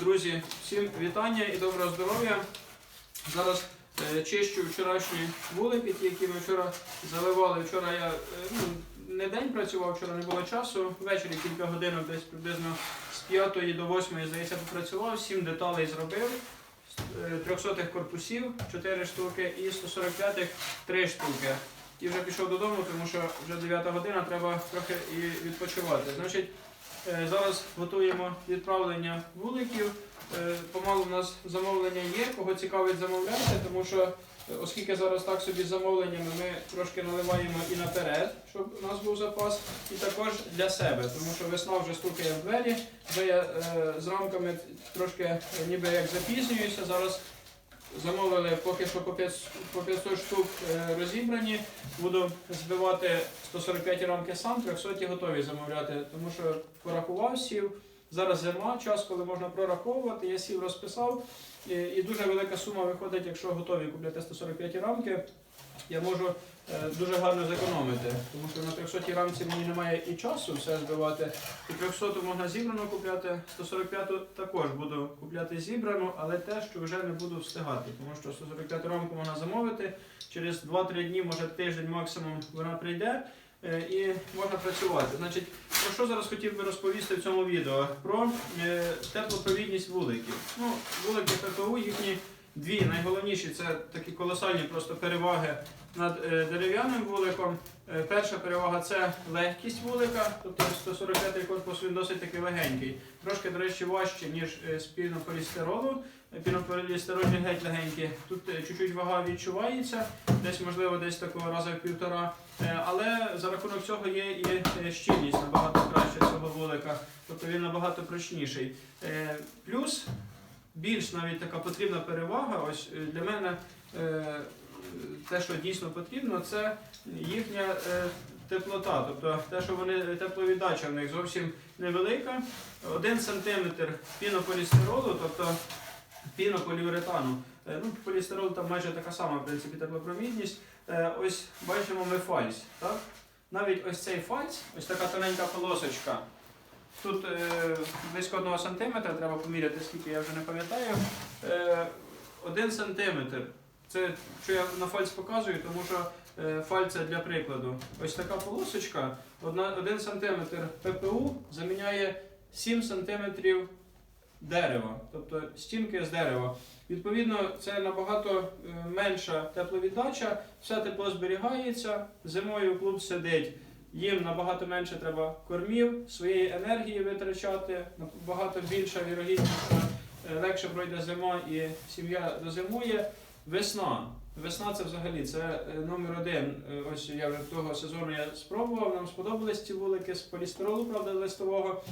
Друзі, всім вітання і доброго здоров'я. Зараз е, чищу вчорашні вулики, які ми вчора заливали. Вчора я е, ну, не день працював, вчора не було часу. Ввечері кілька годинок, десь приблизно з 5 до 8, здається, попрацював, 7 деталей зробив. Е, 300 корпусів 4 штуки і 145-х 3 штуки. І вже пішов додому, тому що вже 9 година, треба трохи і відпочивати. Значить, е, зараз готуємо відправлення вуликів. Е, Помалу у нас замовлення є, кого цікавить замовляти, тому що е, оскільки зараз так собі з замовленнями ми трошки наливаємо і наперед, щоб у нас був запас, і також для себе, тому що весна вже стукає в двері, вже я е, з рамками трошки е, ніби як запізнююся. Зараз замовили поки що по 500, штук е, розібрані. Буду збивати 145 рамки сам, 300 готові замовляти, тому що порахував сів. Зараз зима, час, коли можна прораховувати. Я сів розписав. І, дуже велика сума виходить, якщо готові купляти 145 рамки. Я можу е, дуже гарно зекономити, тому що на 300 рамці мені немає і часу все збивати. І 300 можна зібрано купляти, 145 також буду купляти зібрану, але те, що вже не буду встигати, тому що 145 рамку можна замовити. Через 2-3 дні, може тиждень максимум вона прийде е, і можна працювати. Значить, про що зараз хотів би розповісти в цьому відео? Про е, теплопровідність вуликів. Ну, вулики ППУ їхні дві найголовніші це такі колосальні просто переваги над е, дерев'яним вуликом. Е, перша перевага це легкість вулика, тобто 145 корпус він досить таки легенький. Трошки, до речі, важче, ніж е, з пінополістиролу. Пінополістирольні геть легенькі. Тут чуть-чуть вага відчувається, десь можливо десь такого разу в півтора. Але за рахунок цього є і щільність набагато краще цього вулика, тобто він набагато прочніший. Плюс більш навіть така потрібна перевага. Ось е, для мене е, те, що дійсно потрібно, це їхня е, теплота. Тобто те, що вони тепловіддача в них зовсім невелика. Один сантиметр пінополістиролу, тобто пінополіуретану. Ну, полістирол там майже така сама, в принципі, теплопровідність. Е, Ось бачимо ми фальс. Так? Навіть ось цей фальс, ось така тоненька полосочка. Тут е, близько 1 см, треба поміряти, скільки я вже не пам'ятаю. Е, 1 см. Це що я на фальц показую, тому що е, фаль це для прикладу. Ось така полосочка, 1 см ППУ заміняє 7 см дерева, тобто стінки з дерева. Відповідно, це набагато е, менша тепловіддача, все тепло зберігається, зимою клуб сидить. Їм набагато менше треба кормів, своєї енергії витрачати, набагато більша вірогідність, е, легше пройде зима і сім'я дозимує. Весна. Весна це взагалі це е, номер один. Е, Ось я вже того сезону я спробував. Нам сподобались ці вулики з полістиролу, правда, листового.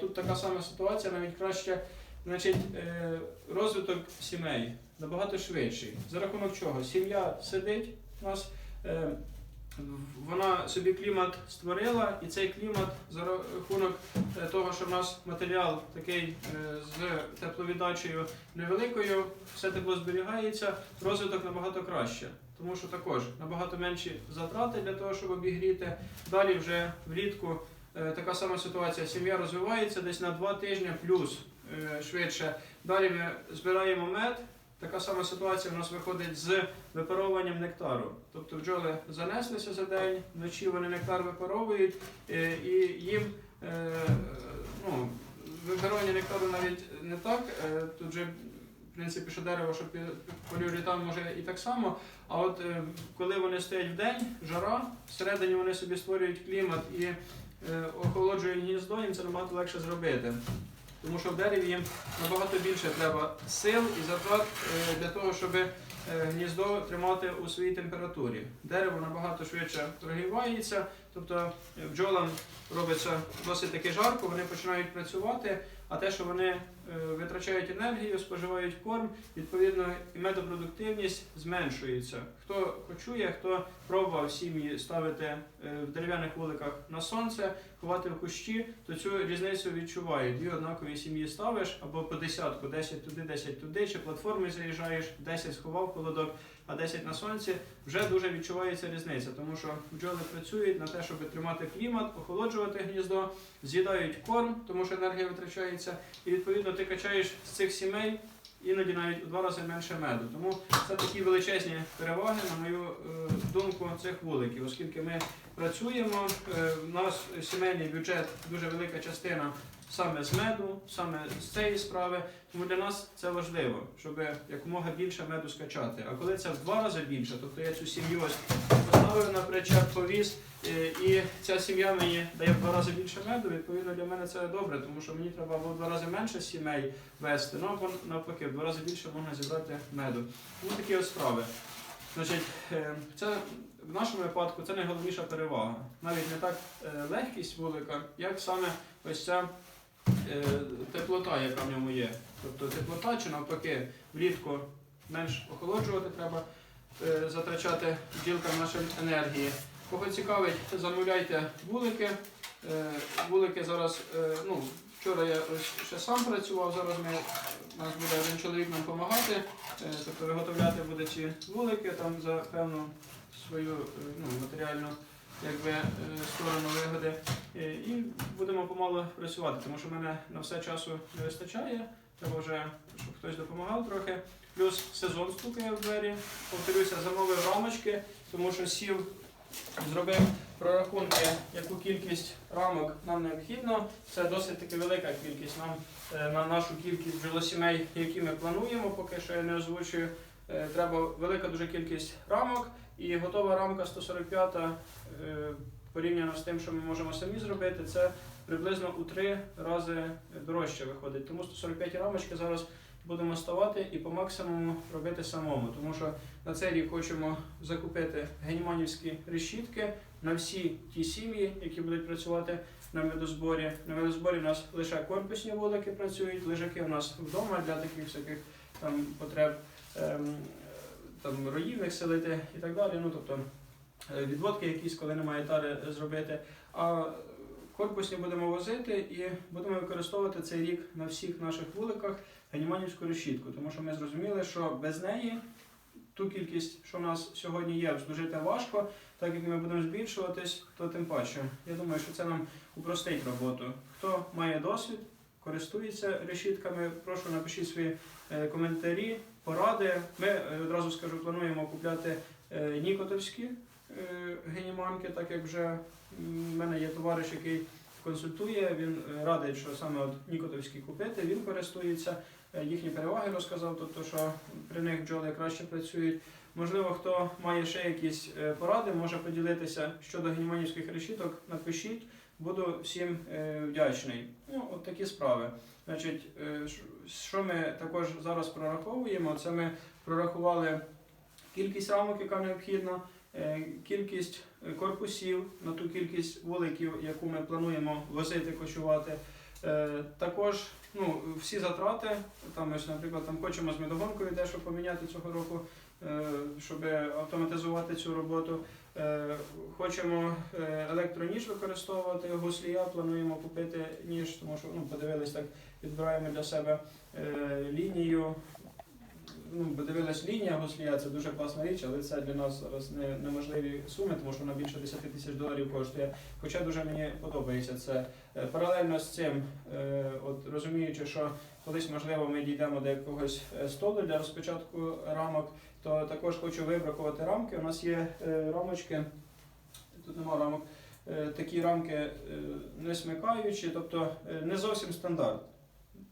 Тут така сама ситуація, навіть краще. Значить, розвиток сімей набагато швидший. За рахунок чого? Сім'я сидить у нас. Вона собі клімат створила, і цей клімат за рахунок е, того, що в нас матеріал такий е, з тепловіддачею невеликою, все тепло зберігається, розвиток набагато краще. Тому що також набагато менші затрати для того, щоб обігріти. Далі вже влітку е, така сама ситуація. Сім'я розвивається десь на 2 тижні плюс швидше. Далі ми збираємо мед. Така сама ситуація у нас виходить з випаровуванням нектару. Тобто бджоли занеслися за день, вночі вони нектар випаровують, е, і їм е, ну, випаровування нектару навіть не так. е, Тут же, в принципі, що дерево, що поліуретан може і так само. А от коли вони стоять в день, жара, всередині вони собі створюють клімат і охолоджують гніздо, їм це набагато легше зробити. Тому що в дереві їм набагато більше треба сил і затрат е, для того, щоб е, гніздо тримати у своїй температурі. Дерево набагато швидше прогрівається, тобто е, бджолам робиться досить таки жарко, вони починають працювати, а те, що вони е, витрачають енергію, споживають корм, відповідно і медопродуктивність зменшується. Хто хочує, хто пробував сім'ї ставити е, в дерев'яних вуликах на сонце, ховати в кущі, то цю різницю відчуває. Дві однакові сім'ї ставиш або по десятку, 10 туди, 10 туди, чи платформи заїжджаєш, 10 сховав холодок. А 10 на сонці, вже дуже відчувається різниця, тому що бджоли працюють на те, щоб тримати клімат, охолоджувати гніздо, з'їдають корм, тому що енергія витрачається, і відповідно ти качаєш з цих сімей іноді навіть у два рази менше меду. Тому це такі величезні переваги, на мою е, думку, цих вуликів, оскільки ми працюємо, е, у нас сімейний бюджет дуже велика частина саме з меду, саме з цієї справи. Тому для нас це важливо, щоб якомога більше меду скачати. А коли це в два рази більше, тобто я цю сім'ю ось поставив на причеп, повіз, е, і ця сім'я мені дає в два рази більше меду, відповідно для мене це добре, тому що мені треба або в два рази менше сімей вести, ну або навпаки, в два рази більше можна зібрати меду. Тому такі ось справи. Значить, е, це в нашому випадку це найголовніша перевага. Навіть не так е, легкість вулика, як саме ось ця теплота, яка в ньому є. Тобто теплота чи навпаки влітку менш охолоджувати треба, е, затрачати бджілкам нашої енергії. Кого цікавить, замовляйте вулики. Е, Вулики зараз, е, ну, вчора я ще сам працював, зараз ми, нас буде один чоловік нам допомагати, е, тобто виготовляти буде ці вулики там за певну свою е, ну, матеріальну якби, е, сторону вигоди. Е, І будемо помалу працювати, тому що мене на все часу не вистачає. Треба вже, щоб хтось допомагав трохи. Плюс сезон стукає в двері. Повторюся, замовив рамочки, тому що сів, зробив прорахунки, яку кількість рамок нам необхідно. Це досить таки велика кількість. Нам е, на нашу кількість бджолосімей, які ми плануємо, поки що я не озвучую. Треба велика дуже кількість рамок. І готова рамка 145 е, порівняно з тим, що ми можемо самі зробити, це приблизно у три рази дорожче виходить. Тому 145 рамочки зараз будемо ставати і по максимуму робити самому. Тому що на цей рік хочемо закупити геніманівські решітки на всі ті сім'ї, які будуть працювати на медозборі. На медозборі у нас лише корпусні вулики працюють, лежаки у нас вдома для таких всяких там потреб. Там роївник селити і так далі. Ну, тобто е, відводки якісь, коли немає тари, е, зробити. А корпусні будемо возити і будемо використовувати цей рік на всіх наших вуликах ганіманівську решітку, тому що ми зрозуміли, що без неї ту кількість, що в нас сьогодні є, обслужити важко, так як ми будемо збільшуватись, то тим паче. Я думаю, що це нам упростить роботу. Хто має досвід, користується решітками, прошу напишіть свої е, коментарі, поради. Ми е, одразу скажу, плануємо купляти е, нікотовські геніманки, так як вже в мене є товариш, який консультує. Він радить, що саме от нікотовські купити. Він користується. Їхні переваги розказав, тобто, що при них бджоли краще працюють. Можливо, хто має ще якісь поради, може поділитися щодо геніманівських решіток, напишіть. Буду всім е, вдячний. Ну, от такі справи. Значить, е, що ми також зараз прораховуємо? Це ми прорахували кількість рамок, яка необхідна, е, кількість корпусів на ту кількість вуликів, яку ми плануємо возити, кочувати. Е, Також ну, всі затрати, там, ось, наприклад, там хочемо з медогонкою дещо поміняти цього року, е, щоб автоматизувати цю роботу. Е, Хочемо електроніж використовувати, гуслія, плануємо купити ніж, тому що ну, подивились так, підбираємо для себе лінію. Ну, подивилась лінія гуслія, це дуже класна річ, але це для нас зараз не, неможливі суми, тому що вона більше 10 тисяч доларів коштує. Хоча дуже мені подобається це. Е, Паралельно з цим, е, от розуміючи, що колись можливо ми дійдемо до якогось е, столу для розпочатку рамок, то також хочу вибракувати рамки. У нас є рамочки, тут нема рамок, такі рамки не смикаючі, тобто не зовсім стандарт.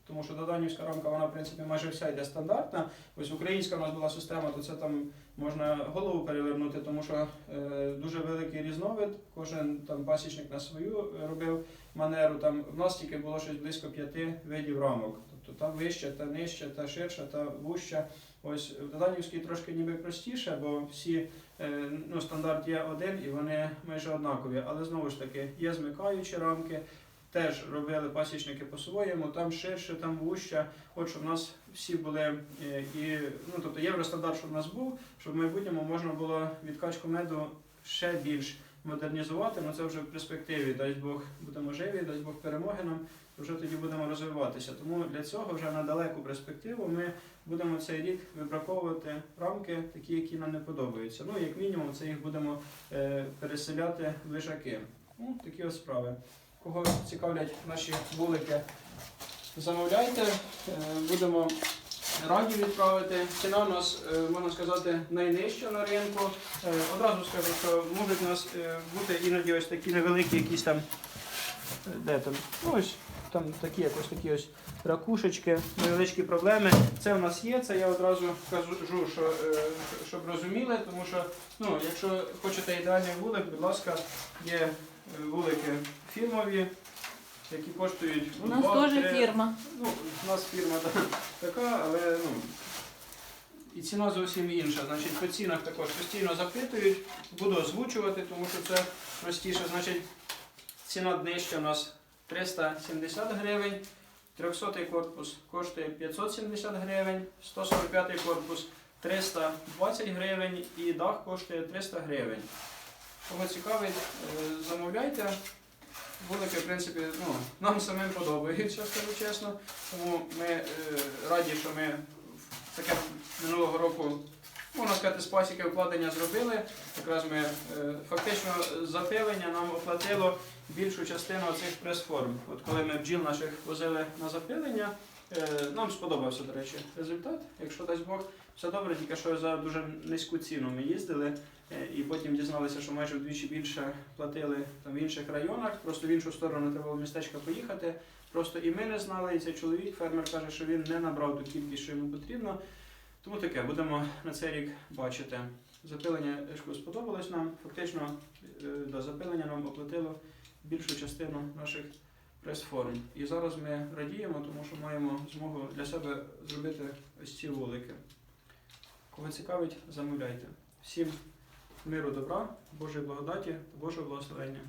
Тому що доданівська рамка, вона в принципі майже вся йде стандартна. Ось українська у нас була система, то це там можна голову перевернути, тому що е, дуже великий різновид. Кожен там пасічник на свою е, робив манеру. Там в нас тільки було щось близько п'яти видів рамок. Тобто та вища, та нижча, та ширша, та вуща. Ось в Доданівській трошки ніби простіше, бо всі е, ну, стандарт є один і вони майже однакові. Але знову ж таки є змикаючі рамки. Теж робили пасічники по-своєму, там ширше, там вужче. От щоб в нас всі були е, і ну тобто євростандарт, щоб в нас був, щоб в майбутньому можна було відкачку меду ще більш модернізувати. Ну це вже в перспективі. Дасть Бог будемо живі, дасть Бог перемоги нам. вже тоді будемо розвиватися. Тому для цього вже на далеку перспективу ми будемо цей рік вибраковувати рамки, такі, які нам не подобаються. Ну, як мінімум, це їх будемо е, переселяти в лежаки. Ну, такі ось справи. Кого цікавлять наші вулики, замовляйте, е, будемо раді відправити. Ціна у нас, е, можна сказати, найнижча на ринку. Е, Одразу скажу, що можуть у нас бути іноді ось такі невеликі якісь там. Де там? Ну, ось там такі якось такі ось ракушечки, невеличкі проблеми. Це у нас є, це я одразу кажу, що, щоб розуміли, тому що ну, якщо хочете ідеальний вулик, будь ласка, є вулики фірмові, які коштують У нас теж фірма. Ну, у нас фірма та- така, але ну, і ціна зовсім інша. Значить, по цінах також постійно запитують, буду озвучувати, тому що це простіше. Значить, ціна днища у нас 370 гривень, 300 корпус коштує 570 гривень, 145 корпус 320 гривень і дах коштує 300 гривень. Кого цікавить, е, замовляйте. Вулики, в принципі, ну, нам самим подобаються, скажу чесно. Тому ми е, раді, що ми таке минулого року, можна сказати, з пасіки вкладення зробили. Якраз ми е, фактично запилення нам оплатило більшу частину цих прес-форм. От коли ми бджіл наших возили на запилення, нам сподобався, до речі, результат. Якщо дасть Бог, все добре, тільки що за дуже низьку ціну ми їздили. Е, І потім дізналися, що майже вдвічі більше платили там в інших районах, просто в іншу сторону треба було містечка поїхати. Просто і ми не знали, і цей чоловік, фермер каже, що він не набрав ту кількість, що йому потрібно. Тому таке, будемо на цей рік бачити. Запилення сподобалось нам. Фактично е, до запилення нам оплатило більшу частину наших прес-форм. І зараз ми радіємо, тому що маємо змогу для себе зробити ось ці вулики. Кого цікавить, замовляйте. Всім миру, добра, Божої благодаті Божого благословення.